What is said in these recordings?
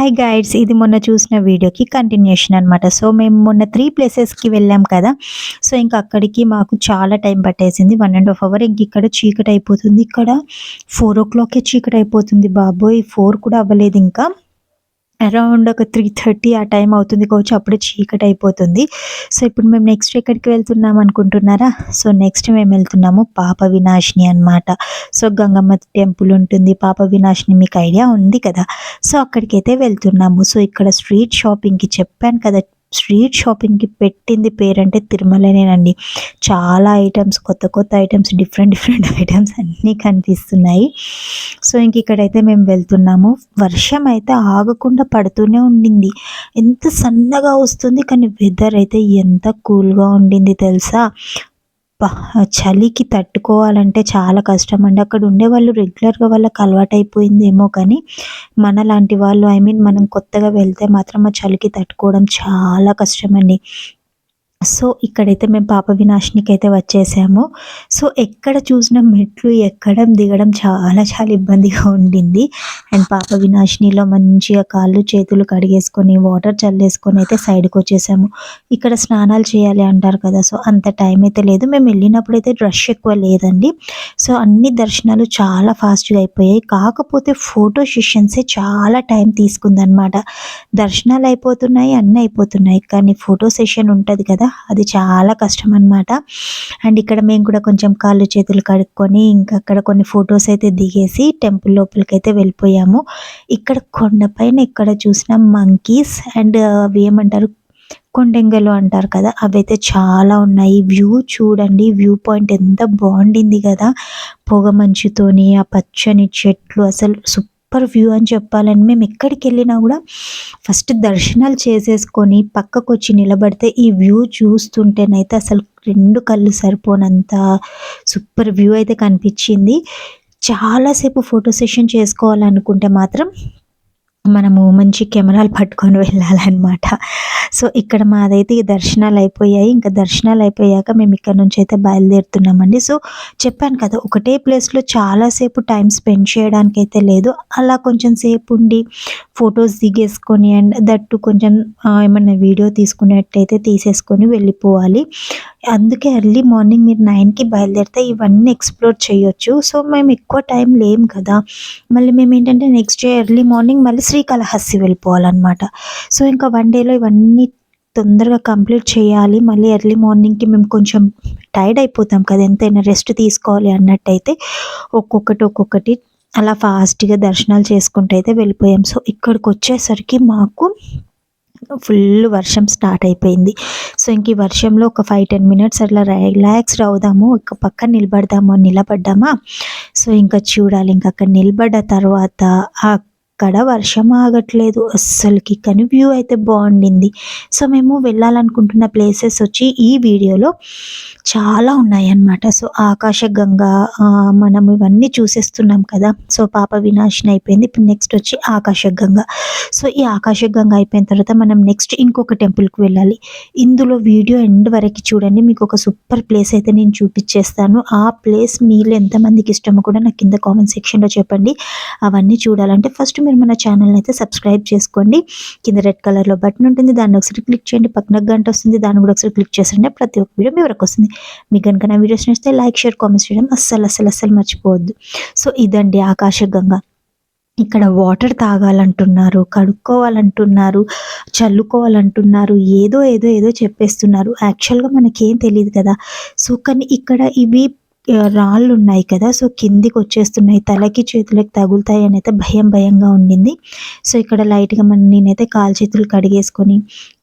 Hi guides ఇది మొన్న చూసిన వీడియోకి కంటిన్యూషన్ అనమాట సో మేము మొన్న త్రీ ప్లేసెస్కి వెళ్ళాం కదా. సో ఇంకా అక్కడికి మాకు చాలా టైం పట్టేసింది. వన్ అండ్ హాఫ్ అవర్ ఇంక ఇక్కడ చీకటి అయిపోతుంది ఇక్కడ ఫోర్ ఓ క్లాక్కే చీకటి అయిపోతుంది బాబోయ్. ఫోర్ కూడా అవ్వలేదు ఇంకా. అరౌండ్ ఒక త్రీ థర్టీ ఆ టైం అవుతుంది కావచ్చు అప్పుడే చీకటి అయిపోతుంది. సో ఇప్పుడు మేము నెక్స్ట్ ఎక్కడికి వెళ్తున్నాం అనుకుంటున్నారా? సో నెక్స్ట్ మేము వెళ్తున్నాము పాప వినాశిని అన్నమాట. సో గంగమ్మ టెంపుల్ ఉంటుంది పాప వినాశిని మీకు ఐడియా ఉంది కదా? సో అక్కడికైతే వెళ్తున్నాము. సో ఇక్కడ స్ట్రీట్ షాపింగ్కి చెప్పాను కదా స్ట్రీట్ షాపింగ్కి పెట్టింది పేరంటే తిరుమలనేనండి. చాలా ఐటమ్స్ కొత్త కొత్త ఐటమ్స్ డిఫరెంట్ డిఫరెంట్ ఐటమ్స్ అన్నీ కనిపిస్తున్నాయి. సో ఇంక ఇక్కడైతే మేము వెళ్తున్నాము. వర్షం అయితే ఆగకుండా పడుతూనే ఉండింది. ఎంత సన్నగా వస్తుంది కానీ వెదర్ అయితే ఎంత కూల్గా ఉండింది తెలుసా? చలికి తట్టుకోవాలంటే చాలా కష్టం అండి అక్కడ ఉండే వాళ్ళు రెగ్యులర్గా వాళ్ళకి అలవాటు అయిపోయిందేమో కానీ మన లాంటి వాళ్ళు ఐ మీన్ మనం కొత్తగా వెళ్తే మాత్రం ఆ చలికి తట్టుకోవడం చాలా కష్టం అండి సో ఇక్కడైతే మేము పాప వినాశనికి అయితే వచ్చేసాము. సో ఎక్కడ చూసిన మెట్లు ఎక్కడం దిగడం చాలా చాలా ఇబ్బందిగా ఉండింది. అండ్ పాప వినాశినిలో మంచిగా కాళ్ళు చేతులు కడిగేసుకొని వాటర్ చల్లేసుకొని అయితే సైడ్కి వచ్చేసాము. ఇక్కడ స్నానాలు చేయాలి అంటారు కదా సో అంత టైం అయితే లేదు. మేము వెళ్ళినప్పుడు అయితే రష్ ఎక్కువ లేదండి. సో అన్ని దర్శనాలు చాలా ఫాస్ట్గా అయిపోయాయి. కాకపోతే ఫోటో సెషన్సే చాలా టైం తీసుకుందనమాట దర్శనాలు అయిపోతున్నాయి అన్నీ అయిపోతున్నాయి. కానీ ఫోటో సెషన్ ఉంటుంది కదా అది చాలా కష్టం అనమాట అండ్ ఇక్కడ మేము కూడా కొంచెం కాళ్ళు చేతులు కడుక్కొని ఇంకా అక్కడ కొన్ని ఫొటోస్ అయితే దిగేసి టెంపుల్ లోపలికి అయితే వెళ్ళిపోయాము. ఇక్కడ కొండపైన ఇక్కడ చూసిన మంకీస్ అండ్ అవి ఏమంటారు? కొండెంగలు అంటారు కదా అవైతే చాలా ఉన్నాయి. వ్యూ చూడండి వ్యూ పాయింట్ ఎంత బాగుండింది కదా. పొగ మంచుతోని ఆ పచ్చని చెట్లు అసలు సూపర్ సూపర్ వ్యూ అని చెప్పాలని మేము ఎక్కడికి వెళ్ళినా కూడా ఫస్ట్ దర్శనాలు చేసేసుకొని పక్కకు వచ్చి నిలబడితే ఈ వ్యూ చూస్తుంటేనైతే అసలు రెండు కళ్ళు సరిపోనంత సూపర్ వ్యూ అయితే కనిపించింది. చాలాసేపు ఫోటో సెషన్ చేసుకోవాలనుకుంటే మాత్రం మనము మంచి కెమెరాలు పట్టుకొని వెళ్ళాలన్నమాట. సో ఇక్కడ మాదైతే ఈ దర్శనాలు అయిపోయాయి. ఇంకా దర్శనాలు అయిపోయాక మేము ఇక్కడ నుంచి అయితే బయలుదేరుతున్నామండి. సో చెప్పాను కదా ఒకటే ప్లేస్లో చాలాసేపు టైం స్పెండ్ చేయడానికి అయితే లేదు. అలా కొంచెం సేపు ఉండి ఫొటోస్ దిగేసుకొని అండ్ దట్టు కొంచెం ఏమన్నా వీడియో తీసుకునేట్టయితే తీసేసుకొని వెళ్ళిపోవాలి. అందుకే ఎర్లీ మార్నింగ్ మీరు నైన్కి బయలుదేరితే ఇవన్నీ ఎక్స్ప్లోర్ చేయొచ్చు. సో మేము ఎక్కువ టైం లేం కదా. మళ్ళీ మేము ఏంటంటే నెక్స్ట్ డే ఎర్లీ మార్నింగ్ మళ్ళీ శ్రీకాళహస్తి వెళ్ళిపోవాలన్నమాట. సో ఇంకా వన్ డేలో ఇవన్నీ తొందరగా కంప్లీట్ చేయాలి. మళ్ళీ ఎర్లీ మార్నింగ్కి మేము కొంచెం టైర్డ్ అయిపోతాం కదా ఎంతైనా రెస్ట్ తీసుకోవాలి అన్నట్టయితే ఒక్కొక్కటి ఒక్కొక్కటి అలా ఫాస్ట్గా దర్శనాలు చేసుకుంటూ అయితే వెళ్ళిపోయాం. సో ఇక్కడికి వచ్చేసరికి మాకు ఫుల్ వర్షం స్టార్ట్ అయిపోయింది. సో ఇంక ఈ వర్షంలో ఒక ఫైవ్ టెన్ మినిట్స్ అట్లా రిలాక్స్డ్ అవుదాము ఒక పక్క నిలబడదాము అని నిలబడ్డామా? సో ఇంకా చూడాలి. ఇంకా అక్కడ నిలబడ్డ తర్వాత అక్కడ వర్షం ఆగట్లేదు. అస్సలకి కానీ వ్యూ అయితే బాగుండింది. సో మేము వెళ్ళాలనుకుంటున్న ప్లేసెస్ వచ్చి ఈ వీడియోలో చాలా ఉన్నాయన్నమాట. సో ఆకాశగంగా మనం ఇవన్నీ చూసేస్తున్నాం కదా. సో పాప వినాశనం అయిపోయింది. ఇప్పుడు నెక్స్ట్ వచ్చి ఆకాశగంగా సో ఈ ఆకాశగంగా అయిపోయిన తర్వాత మనం నెక్స్ట్ ఇంకొక టెంపుల్కి వెళ్ళాలి. ఇందులో వీడియో ఎండ్ వరకు చూడండి. మీకు ఒక సూపర్ ప్లేస్ అయితే నేను చూపించేస్తాను. ఆ ప్లేస్ మీలో ఎంతమందికి ఇష్టమో కూడా నాకు కింద కామెంట్ సెక్షన్లో చెప్పండి. అవన్నీ చూడాలంటే ఫస్ట్ మీరు మన ఛానల్ని అయితే సబ్స్క్రైబ్ చేసుకోండి. కింద రెడ్ కలర్లో బటన్ ఉంటుంది. దాన్ని ఒకసారి క్లిక్ చేయండి. పక్కన గంట వస్తుంది. దాన్ని కూడా ఒకసారి క్లిక్ చేసండి ప్రతి ఒక్క వీడియో మీ వరకు వస్తుంది. మీకు కనుక నా వీడియోస్ నచ్చితే లైక్ షేర్ కామెంట్స్ చేయడం అస్సలు అస్సలు అస్సలు మర్చిపోవద్దు. సో ఇదండి ఆకాశగంగా. ఇక్కడ వాటర్ తాగాలంటున్నారు. కడుక్కోవాలంటున్నారు. చల్లుకోవాలంటున్నారు. ఏదో ఏదో ఏదో చెప్పేస్తున్నారు. యాక్చువల్గా మనకేం తెలియదు కదా. సో కానీ ఇక్కడ ఇవి రాళ్ళు ఉన్నాయి కదా సో కిందికి వచ్చేస్తున్నాయి తలకి చేతులకి తగులుతాయి అని అయితే భయం భయంగా ఉండింది. సో ఇక్కడ లైట్గా మనం నేనైతే కాలు చేతులు కడిగేసుకొని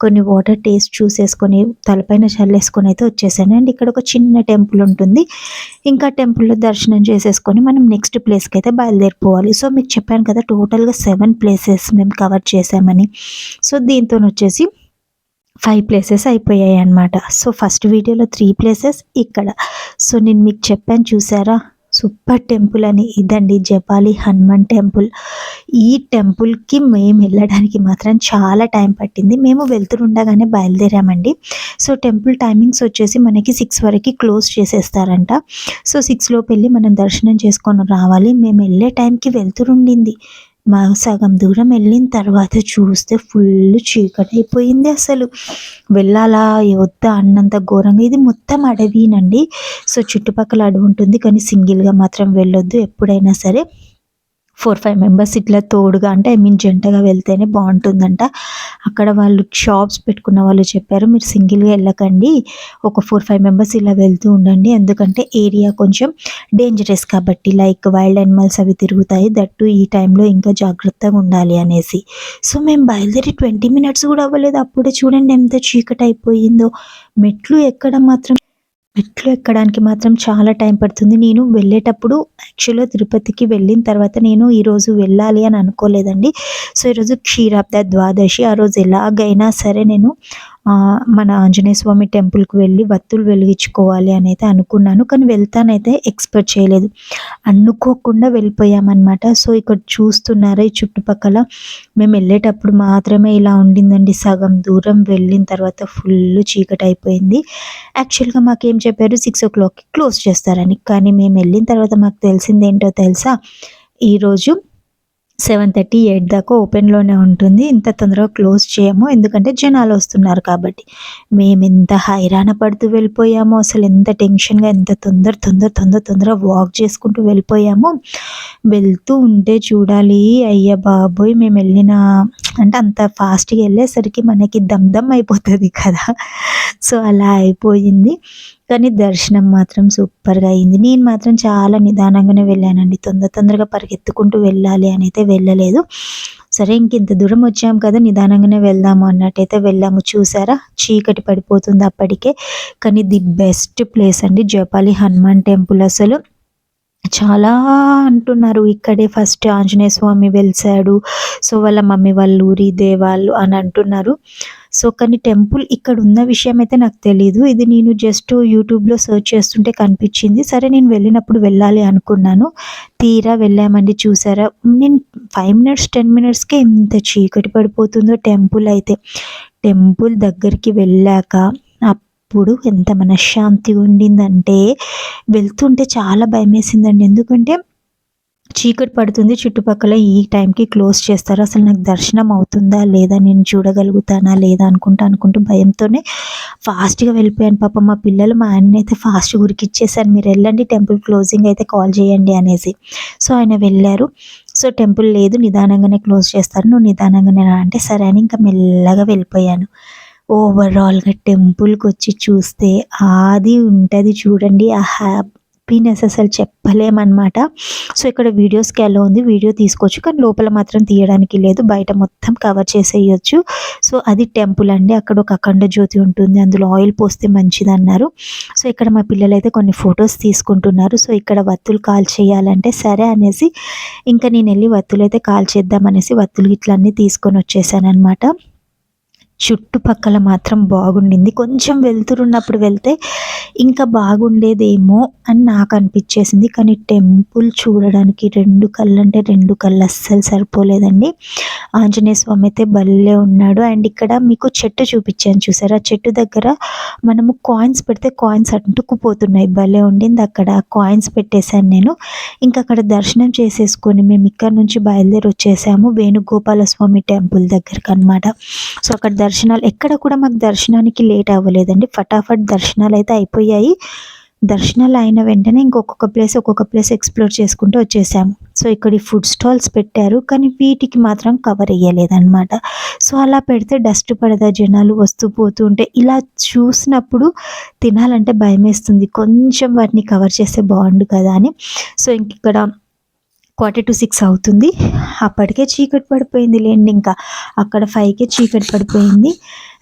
కొన్ని వాటర్ టేస్ట్ చూసేసుకొని తలపైన చల్లేసుకొని అయితే వచ్చేసాను. అండ్ ఇక్కడ ఒక చిన్న టెంపుల్ ఉంటుంది. ఇంకా టెంపుల్లో దర్శనం చేసేసుకొని మనం నెక్స్ట్ ప్లేస్కి అయితే బయలుదేరిపోవాలి. సో మీకు చెప్పాను కదా టోటల్గా సెవెన్ ప్లేసెస్ మేము కవర్ చేసామని సో దీంతో వచ్చేసి ఫైవ్ ప్లేసెస్ అయిపోయాయి అన్నమాట. సో ఫస్ట్ వీడియోలో త్రీ ప్లేసెస్ ఇక్కడ. సో నేను మీకు చెప్పాను చూసారా? సూపర్ టెంపుల్ అని. ఇదండి జపాలి హనుమాన్ టెంపుల్. ఈ టెంపుల్కి మేము వెళ్ళడానికి మాత్రం చాలా టైం పట్టింది. మేము వెళ్తుండగానే బయలుదేరామండి. సో టెంపుల్ టైమింగ్స్ వచ్చేసి మనకి సిక్స్ వరకు క్లోజ్ చేసేస్తారంట. సో సిక్స్లోపు వెళ్ళి మనం దర్శనం చేసుకొని రావాలి. మేము వెళ్ళే టైంకి వెళ్తుండింది మా సగం దూరం వెళ్ళిన తర్వాత చూస్తే ఫుల్ చీకటి అయిపోయింది అసలు. వెళ్ళాలా వద్దా అన్నంత ఘోరంగా ఇది మొత్తం అడవినండి. సో చుట్టుపక్కల అడవి ఉంటుంది కానీ సింగిల్గా మాత్రం వెళ్ళొద్దు ఎప్పుడైనా సరే. ఫోర్ ఫైవ్ మెంబర్స్ ఇట్లా తోడుగా అంటే ఐ మీన్ జంటగా వెళ్తేనే బాగుంటుందంట. అక్కడ వాళ్ళు షాప్స్ పెట్టుకున్న వాళ్ళు చెప్పారు మీరు సింగిల్గా వెళ్ళకండి. ఒక ఫోర్ ఫైవ్ మెంబర్స్ ఇలా వెళ్తూ ఉండండి. ఎందుకంటే ఏరియా కొంచెం డేంజరస్ కాబట్టి లైక్ వైల్డ్ యానిమల్స్ అవి తిరుగుతాయి. దట్టు ఈ టైంలో ఇంకా జాగ్రత్తగా ఉండాలి అనేసి. సో మేము బయలుదేరి ట్వంటీ మినిట్స్ కూడా అవ్వలేదు. అప్పుడే చూడండి ఎంత చీకటి అయిపోయిందో మెట్లు ఎక్కడ మాత్రం మెట్లు ఎక్కడానికి మాత్రం చాలా టైం పడుతుంది. నేను వెళ్ళేటప్పుడు యాక్చువల్గా తిరుపతికి వెళ్ళిన తర్వాత నేను ఈరోజు వెళ్ళాలి అని అనుకోలేదండి. సో ఈరోజు క్షీరాబ్ద ద్వాదశి ఆ రోజు ఎలాగైనా సరే నేను మన ఆంజనేయ స్వామి టెంపుల్కి వెళ్ళి వత్తులు వెలిగించుకోవాలి అని అయితే అనుకున్నాను. కానీ వెళ్తానైతే ఎక్స్పెక్ట్ చేయలేదు. అనుకోకుండా వెళ్ళిపోయామన్నమాట. సో ఇక్కడ చూస్తున్నారా ఈ చుట్టుపక్కల? మేము వెళ్ళేటప్పుడు మాత్రమే ఇలా ఉండిందండి. సగం దూరం వెళ్ళిన తర్వాత ఫుల్ చీకటి అయిపోయింది. యాక్చువల్గా మాకేం చెప్పారు? సిక్స్ ఓ క్లాక్కి క్లోజ్ చేస్తారని. కానీ మేము వెళ్ళిన తర్వాత మాకు తెలిసింది ఏంటో తెలుసా ఈరోజు సెవెన్ థర్టీ ఎయిట్ దాకా ఓపెన్లోనే ఉంటుంది. ఇంత తొందరగా క్లోజ్ చేయము. ఎందుకంటే జనాలు వస్తున్నారు కాబట్టి. మేము ఎంత హైరాణ పడుతూ వెళ్ళిపోయామో అసలు ఎంత టెన్షన్గా ఎంత తొందర తొందర తొందర తొందర వాక్ చేసుకుంటూ వెళ్ళిపోయాము వెళ్తూ ఉంటే చూడాలి. అయ్య బాబోయ్! మేము వెళ్ళిన అంటే అంత ఫాస్ట్గా వెళ్ళేసరికి మనకి దమ్ దమ్ అయిపోతుంది కదా. సో అలా అయిపోయింది. కానీ దర్శనం మాత్రం సూపర్గా అయింది. నేను మాత్రం చాలా నిదానంగానే వెళ్ళానండి. తొందర తొందరగా పరిగెత్తుకుంటూ వెళ్ళాలి అని అయితే వెళ్ళలేదు. సరే ఇంక ఇంత దూరం వచ్చాం కదా నిదానంగానే వెళ్దాము అన్నట్టయితే వెళ్ళాము. చూసారా? చీకటి పడిపోతుంది అప్పటికే. కానీ ది బెస్ట్ ప్లేస్ అండి జపాలి హనుమాన్ టెంపుల్ అసలు. చాలా అంటున్నారు. ఇక్కడే ఫస్ట్ ఆంజనేయ స్వామి వెలిసాడు సో వాళ్ళ మమ్మీ వాళ్ళు ఊరి దేవాళ్ళు అని అంటున్నారు. సో కానీ టెంపుల్ ఇక్కడ ఉన్న విషయం అయితే నాకు తెలియదు ఇది నేను జస్ట్ యూట్యూబ్లో సెర్చ్ చేస్తుంటే కనిపించింది. సరే నేను వెళ్ళినప్పుడు వెళ్ళాలి అనుకున్నాను. తీరా వెళ్ళామండి చూసారా? నేను ఫైవ్ మినిట్స్ టెన్ మినిట్స్కే ఎంత చీకటి పడిపోతుందో టెంపుల్ అయితే. టెంపుల్ దగ్గరికి వెళ్ళాక అప్పుడు ఎంత మనశ్శాంతిగా ఉండిందంటే వెళ్తుంటే చాలా భయం వేసిందండి ఎందుకంటే చీకటి పడుతుంది చుట్టుపక్కల ఈ టైంకి క్లోజ్ చేస్తారు. అసలు నాకు దర్శనం అవుతుందా లేదా నేను చూడగలుగుతానా లేదా అనుకుంటా అనుకుంటూ భయంతోనే ఫాస్ట్గా వెళ్ళిపోయాను. పాప మా పిల్లలు మా ఆయన అయితే ఫాస్ట్ ఉరికిచ్చేసారు మీరు వెళ్ళండి టెంపుల్ క్లోజింగ్ అయితే కాల్ చేయండి అనేసి. సో ఆయన వెళ్ళారు. సో టెంపుల్ లేదు నిదానంగానే క్లోజ్ చేస్తారు. నువ్వు నిదానంగానే అంటే సరే అని ఇంకా మెల్లగా వెళ్ళిపోయాను. ఓవరాల్గా టెంపుల్కి వచ్చి చూస్తే అది ఉంటుంది చూడండి. ఆ హ్యాపీనెస్ అసలు చెప్పలేమన్నమాట. సో ఇక్కడ వీడియోస్కి ఎలా ఉంది. వీడియో తీసుకోవచ్చు. కానీ లోపల మాత్రం తీయడానికి లేదు. బయట మొత్తం కవర్ చేసేయచ్చు. సో అది టెంపుల్ అండి. అక్కడ ఒక అఖండ జ్యోతి ఉంటుంది. అందులో ఆయిల్ పోస్తే మంచిది అన్నారు సో ఇక్కడ మా పిల్లలైతే కొన్ని ఫొటోస్ తీసుకుంటున్నారు. సో ఇక్కడ వత్తులు కాల్ చేయాలంటే సరే అనేసి ఇంకా నేను వెళ్ళి వత్తులు అయితే కాల్ చేద్దాం అనేసి వత్తులు ఇట్లన్నీ తీసుకొని వచ్చేసాను అనమాట చుట్టుపక్కల మాత్రం బాగుండింది. కొంచెం వెళ్తురున్నప్పుడు వెళ్తే ఇంకా బాగుండేదేమో అని నాకు అనిపించేసింది. కానీ టెంపుల్ చూడడానికి రెండు కళ్ళు అంటే రెండు కళ్ళు అస్సలు సరిపోలేదండి. ఆంజనేయ స్వామి అయితే భలే ఉన్నాడు. అండ్ ఇక్కడ మీకు చెట్టు చూపించాను చూసారు? ఆ చెట్టు దగ్గర మనము కాయిన్స్ పెడితే కాయిన్స్ అంటుకుపోతున్నాయి భలే ఉండింది అక్కడ. కాయిన్స్ పెట్టేశాను నేను. ఇంకా అక్కడ దర్శనం చేసేసుకొని మేము ఇక్కడ నుంచి బయలుదేరి వచ్చేసాము. వేణుగోపాల స్వామి టెంపుల్ దగ్గరకు అనమాట సో అక్కడ దర్శనాలు ఎక్కడ కూడా మాకు దర్శనానికి లేట్ అవ్వలేదండి. ఫటాఫట్ దర్శనాలు అయితే అయిపోయాయి. దర్శనాలు అయిన వెంటనే ఇంకొక ప్లేస్ ఒక్కొక్క ప్లేస్ ఎక్స్ప్లోర్ చేసుకుంటూ వచ్చేసాము. సో ఇక్కడ ఈ ఫుడ్ స్టాల్స్ పెట్టారు కానీ వీటికి మాత్రం కవర్ అయ్యలేదన్నమాట. సో అలా పెడితే డస్ట్ పడదా జనాలు వస్తూ పోతూ ఉంటే? ఇలా చూసినప్పుడు తినాలంటే భయం వేస్తుంది కొంచెం వాటిని కవర్ చేస్తే బాగుండు కదా అని. సో ఇంక ఇక్కడ క్వార్టర్ టు సిక్స్ అవుతుంది. అప్పటికే చీకటి పడిపోయింది లేండి ఇంకా. అక్కడ ఫైవ్కే చీకటి పడిపోయింది.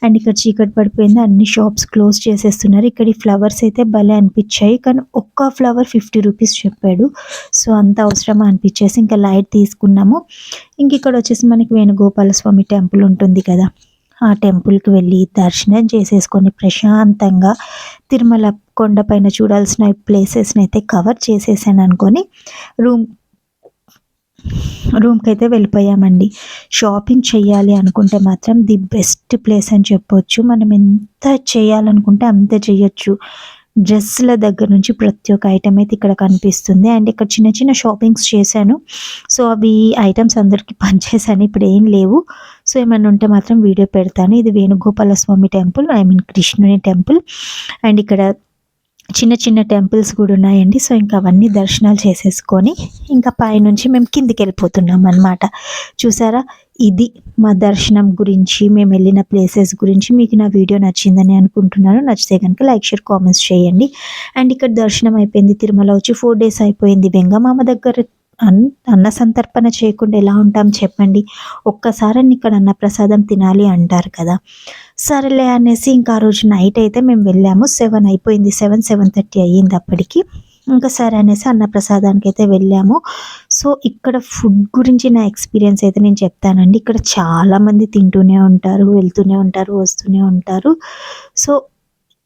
అండ్ ఇక్కడ చీకటి పడిపోయింది. అన్ని షాప్స్ క్లోజ్ చేసేస్తున్నారు. ఇక్కడ ఈ ఫ్లవర్స్ అయితే భలే అనిపించాయి. కానీ ఒక్క ఫ్లవర్ ఫిఫ్టీ రూపీస్ చెప్పాడు. సో అంత అవసరమా అనిపించేసి ఇంకా లైట్ తీసుకున్నాము. ఇంక ఇక్కడ వచ్చేసి మనకి వేణుగోపాల స్వామి టెంపుల్ ఉంటుంది కదా. ఆ టెంపుల్కి వెళ్ళి దర్శనం చేసేసుకొని ప్రశాంతంగా తిరుమల కొండపైన చూడాల్సిన ప్లేసెస్ని అయితే కవర్ చేసేసాను అనుకొని రూమ్ రూమ్కి అయితే వెళ్ళిపోయామండి. షాపింగ్ చేయాలి అనుకుంటే మాత్రం ది బెస్ట్ ప్లేస్ అని చెప్పొచ్చు. మనం ఎంత చేయాలనుకుంటే అంత చేయొచ్చు. డ్రెస్సుల దగ్గర నుంచి ప్రతి ఒక్క ఐటమ్ అయితే ఇక్కడ కనిపిస్తుంది. అండ్ ఇక్కడ చిన్న చిన్న షాపింగ్స్ చేశాను. సో అవి ఐటమ్స్ అందరికీ పనిచేసాను ఇప్పుడు ఏం లేవు. సో ఏమైనా ఉంటే మాత్రం వీడియో పెడతాను. ఇది Venugopala Swamy temple I mean కృష్ణుని టెంపుల్. అండ్ ఇక్కడ చిన్న చిన్న టెంపుల్స్ కూడా ఉన్నాయండి. సో ఇంకా అవన్నీ దర్శనాలు చేసేసుకొని ఇంకా పైనుంచి మేము కిందికి వెళ్ళిపోతున్నాం అనమాట చూసారా? ఇది మా దర్శనం గురించి మేము వెళ్ళిన ప్లేసెస్ గురించి మీకు నా వీడియో నచ్చిందని అనుకుంటున్నాను. నచ్చితే కనుక లైక్ షేర్ కామెంట్స్ చేయండి. అండ్ ఇక్కడ దర్శనం అయిపోయింది తిరుమల వచ్చి ఫోర్ డేస్ అయిపోయింది. వెంగమామ దగ్గర అన్ అన్న సంతర్పణ చేయకుండా ఎలా ఉంటాం చెప్పండి. ఒక్కసారి ఇక్కడ అన్నప్రసాదం తినాలి అంటారు కదా. సరేలే అనేసి ఇంకా ఆ రోజు నైట్ అయితే మేము వెళ్ళాము. సెవెన్ అయిపోయింది. సెవెన్ సెవెన్ థర్టీ అయ్యింది అప్పటికి. ఇంకా సరే అనేసి అన్నప్రసాదానికి అయితే వెళ్ళాము. సో ఇక్కడ ఫుడ్ గురించి నా ఎక్స్పీరియన్స్ అయితే నేను చెప్తానండి. ఇక్కడ చాలామంది తింటూనే ఉంటారు వెళ్తూనే ఉంటారు వస్తూనే ఉంటారు. సో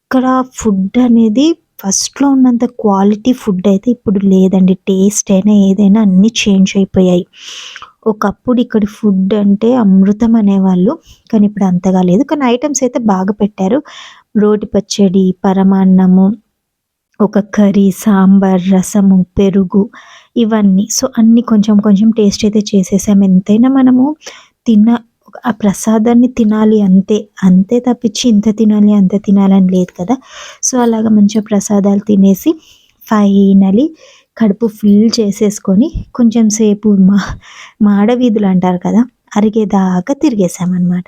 ఇక్కడ ఫుడ్ అనేది ఫస్ట్లో ఉన్నంత క్వాలిటీ ఫుడ్ అయితే ఇప్పుడు లేదండి. టేస్ట్ అయినా ఏదైనా అన్నీ చేంజ్ అయిపోయాయి. ఒకప్పుడు ఇక్కడ ఫుడ్ అంటే అమృతం అనేవాళ్ళు కానీ ఇప్పుడు అంతగా లేదు. కానీ ఐటమ్స్ అయితే బాగా పెట్టారు. రోటి పచ్చడి పరమాన్నము ఒక కర్రీ సాంబార్ రసము పెరుగు ఇవన్నీ. సో అన్నీ కొంచెం కొంచెం టేస్ట్ అయితే చేసేసాం. ఎంతైనా మనము తిన్న ఆ ప్రసాదాన్ని తినాలి అంతే. అంతే తప్పించి ఇంత తినాలి అంత తినాలని లేదు కదా. సో అలాగ మంచిగా ప్రసాదాలు తినేసి ఫైనలీ కడుపు ఫుల్ చేసేసుకొని కొంచెం సేపు మా మాడ వీధులు అంటారు కదా అరిగేదాకా తిరిగేసామన్నమాట